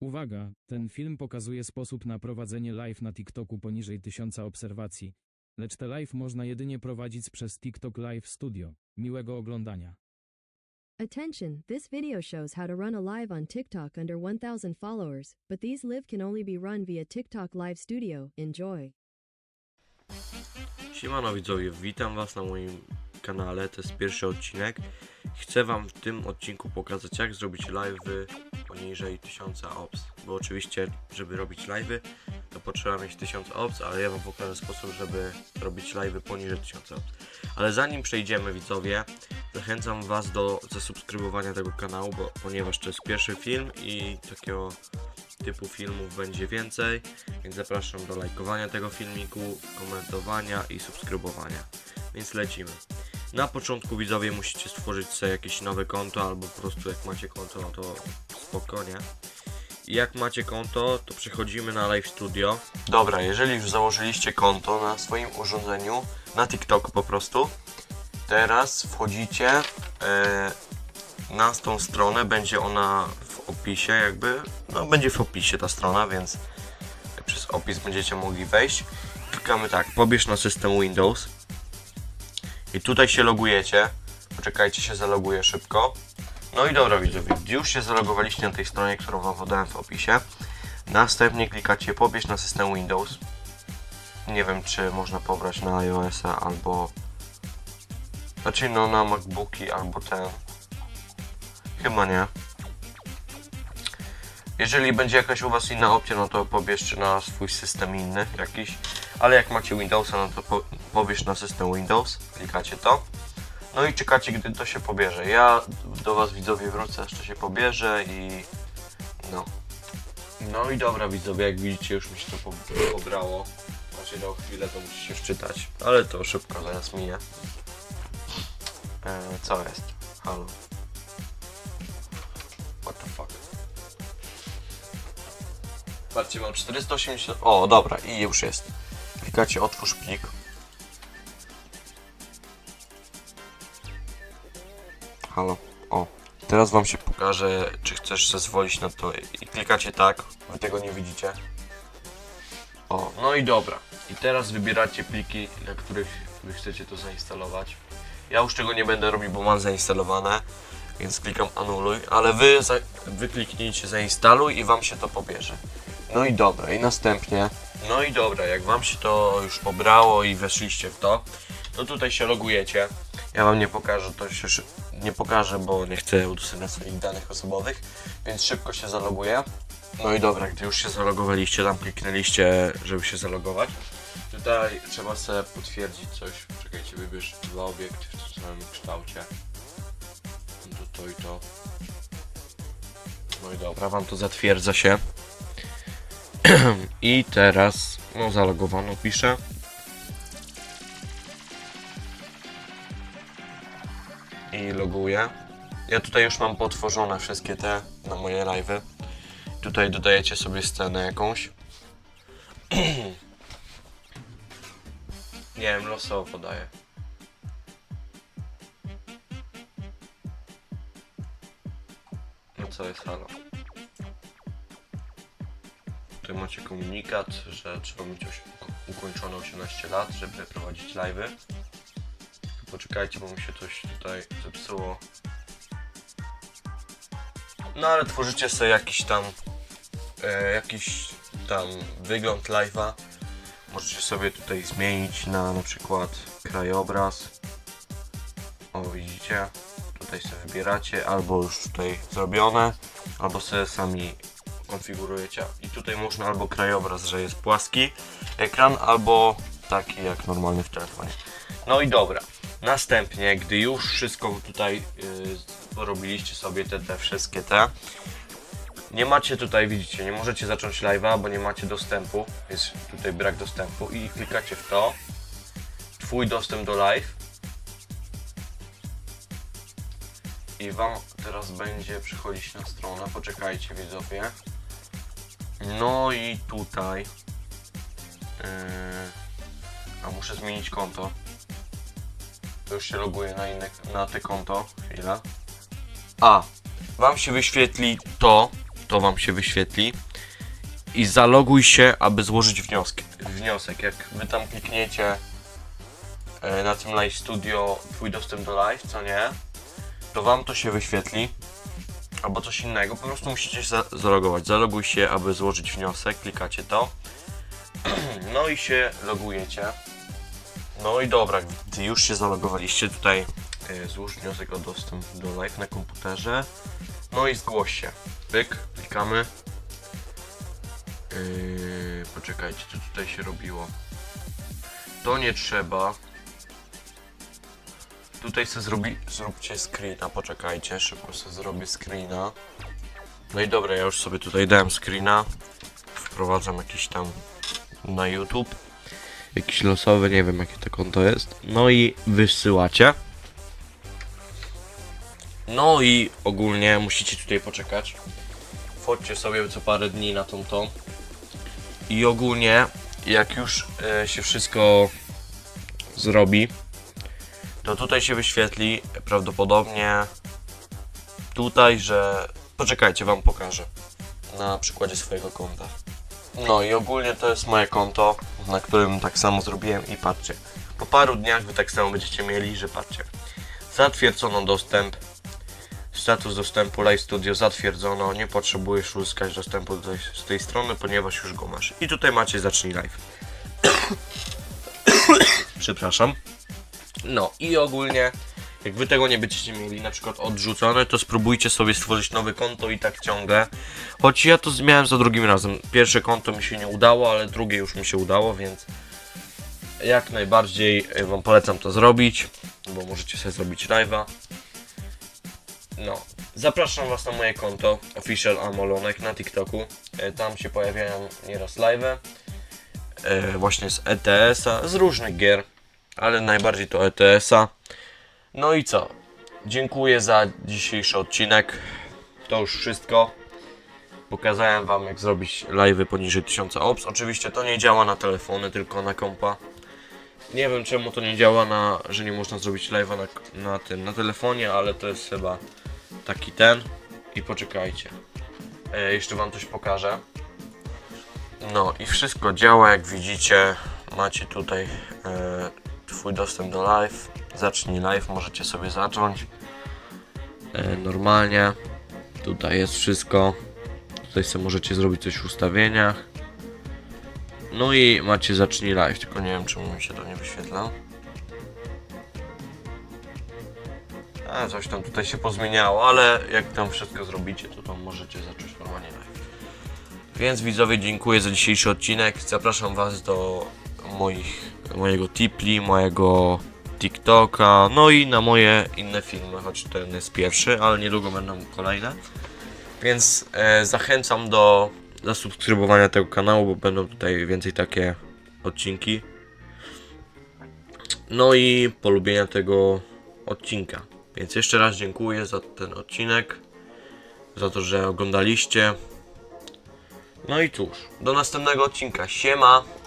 Uwaga, ten film pokazuje sposób na prowadzenie live na TikToku poniżej 1000 obserwacji, lecz te live można jedynie prowadzić przez TikTok Live Studio. Miłego oglądania. Attention, this video shows how to run a live on TikTok under 1000 followers, but these live can only be run via TikTok Live Studio. Enjoy. Siemano widzowie, witam was na moim kanale, to jest pierwszy odcinek. Chcę wam w tym odcinku pokazać jak zrobić live poniżej 1000 ops. Bo oczywiście, żeby robić live, to potrzeba mieć 1000 ops, ale ja wam pokażę sposób, żeby robić live poniżej 1000 ops. Ale zanim przejdziemy widzowie, zachęcam was do zasubskrybowania tego kanału, bo, ponieważ to jest pierwszy film i takiego typu filmów będzie więcej, więc zapraszam do lajkowania tego filmiku, komentowania i subskrybowania. Więc lecimy. Na początku widzowie musicie stworzyć sobie jakieś nowe konto, albo po prostu jak macie konto, no to spokojnie. Jak macie konto, to przechodzimy na Live Studio. Dobra, jeżeli już założyliście konto na swoim urządzeniu, na TikTok po prostu, teraz wchodzicie e, na tą stronę, będzie ona w opisie jakby, no będzie w opisie ta strona, więc przez opis będziecie mogli wejść. Klikamy tak, pobierz na system Windows. I tutaj się logujecie. Poczekajcie, się zaloguję szybko. No i dobra widzowie, już się zalogowaliście na tej stronie, którą wam podałem w opisie. Następnie klikacie pobierz na system Windows. Nie wiem, czy można pobrać na iOS-a albo... Znaczy no na MacBooki albo ten... Chyba nie. Jeżeli będzie jakaś u Was inna opcja, no to pobierzcie na swój system inny jakiś. Ale jak macie Windowsa, no to po, pobierz na system Windows, klikacie to. No i czekacie, gdy to się pobierze. Ja do Was widzowie wrócę, jeszcze się pobierze i no. No i dobra widzowie, jak widzicie już mi się to po- pobrało. Macie no chwilę, to musicie wczytać. Ale to szybko zaraz minie. E, co jest? Halo. What the fuck? Patrzcie, mam 480. O, dobra, i już jest. Klikacie otwórz plik. Halo. O. Teraz wam się pokaże, czy chcesz zezwolić na to. I klikacie tak. Wy tego nie widzicie. O, no i dobra. I teraz wybieracie pliki, na których wy chcecie to zainstalować. Ja już tego nie będę robił, bo mam zainstalowane, więc klikam anuluj, ale wy, za, wy kliknijcie zainstaluj i wam się to pobierze. No i dobra, i następnie. No i dobra, jak wam się to już pobrało i weszliście w to, to tutaj się logujecie. Ja wam nie pokażę, to się nie pokażę, bo nie chcę udostępniać swoich danych osobowych, więc szybko się zaloguję. No i dobra, gdy już się zalogowaliście, tam kliknęliście, żeby się zalogować. Tutaj trzeba sobie potwierdzić coś. Czekajcie, wybierz dwa obiekty w tym samym kształcie. To, to i to. No i dobra, wam to zatwierdza się. I teraz, no zalogowano piszę. I loguję. Ja tutaj już mam potworzone wszystkie te na moje live'y. Tutaj dodajecie sobie scenę jakąś. Nie wiem, losowo podaję. No co jest halo? Tutaj macie komunikat, że trzeba mieć ukończone 18 lat, żeby prowadzić live'y. Poczekajcie, bo mi się coś tutaj zepsuło. No ale tworzycie sobie jakiś tam e, jakiś tam wygląd live'a. Możecie sobie tutaj zmienić na na przykład krajobraz. O widzicie, tutaj sobie wybieracie albo już tutaj zrobione, albo sobie sami konfigurujecie. I tutaj można albo krajobraz, że jest płaski ekran, albo taki jak normalny w telefonie. No i dobra. Następnie, gdy już wszystko tutaj yy, porobiliście sobie te, te wszystkie te, nie macie tutaj, widzicie, nie możecie zacząć live'a, bo nie macie dostępu, jest tutaj brak dostępu i klikacie w to, twój dostęp do live i wam teraz będzie przychodzić na stronę, poczekajcie widzowie. No i tutaj, yy, a muszę zmienić konto. To już się loguję na inne, na te konto, chwila. A, wam się wyświetli to, to wam się wyświetli. I zaloguj się, aby złożyć wniosek. wniosek. Jak wy tam klikniecie e, na tym Live Studio twój dostęp do live, co nie? To wam to się wyświetli. Albo coś innego, po prostu musicie się za- zalogować. Zaloguj się, aby złożyć wniosek, klikacie to. No i się logujecie. No i dobra, gdy już się zalogowaliście, tutaj e, złóż wniosek o dostęp do live na komputerze. No i zgłoś się. Pyk, klikamy. Yy, poczekajcie, co tutaj się robiło. To nie trzeba. Tutaj sobie zrobi, zróbcie screena, poczekajcie, szybko sobie zrobię screena. No i dobra, ja już sobie tutaj dałem screena. Wprowadzam jakiś tam na YouTube. Jakiś losowy, nie wiem jakie to konto jest. No i wysyłacie. No i ogólnie musicie tutaj poczekać. Wchodźcie sobie co parę dni na tą tą. I ogólnie jak już e, się wszystko zrobi, to tutaj się wyświetli prawdopodobnie tutaj, że poczekajcie, wam pokażę na przykładzie swojego konta. No i ogólnie to jest moje konto, na którym tak samo zrobiłem i patrzcie. Po paru dniach wy tak samo będziecie mieli, że patrzcie. Zatwierdzono dostęp. Status dostępu Live Studio zatwierdzono. Nie potrzebujesz uzyskać dostępu do tej, z tej strony, ponieważ już go masz. I tutaj macie zacznij live. Przepraszam. No i ogólnie, jak wy tego nie będziecie mieli na przykład odrzucone, to spróbujcie sobie stworzyć nowe konto i tak ciągle. Choć ja to miałem za drugim razem. Pierwsze konto mi się nie udało, ale drugie już mi się udało, więc jak najbardziej e, wam polecam to zrobić, bo możecie sobie zrobić live'a. No, zapraszam was na moje konto Official Amolonek na TikToku. E, Tam się pojawiają nieraz live'y. E, Właśnie z ETS-a, z różnych gier, ale najbardziej to ETS-a. No i co? Dziękuję za dzisiejszy odcinek. To już wszystko. Pokazałem wam jak zrobić live'y poniżej 1000 ops. Oczywiście to nie działa na telefony, tylko na kompa. Nie wiem czemu to nie działa na, że nie można zrobić live'a na, na tym, na telefonie, ale to jest chyba taki ten. I poczekajcie. E, jeszcze wam coś pokażę. No i wszystko działa jak widzicie. Macie tutaj e, twój dostęp do live. Zacznij live, możecie sobie zacząć. E, normalnie. Tutaj jest wszystko. Tutaj sobie możecie zrobić coś w ustawieniach. No i macie zacznij live, tylko nie wiem czemu mi się to nie wyświetla. A, coś tam tutaj się pozmieniało, ale jak tam wszystko zrobicie, to tam możecie zacząć normalnie live. Więc widzowie, dziękuję za dzisiejszy odcinek. Zapraszam Was do moich, mojego Tipli, mojego TikToka, no i na moje inne filmy, choć ten jest pierwszy, ale niedługo będą kolejne. Więc e, zachęcam do zasubskrybowania tego kanału, bo będą tutaj więcej takie odcinki. No i polubienia tego odcinka. Więc jeszcze raz dziękuję za ten odcinek, za to, że oglądaliście. No i cóż, do następnego odcinka. Siema!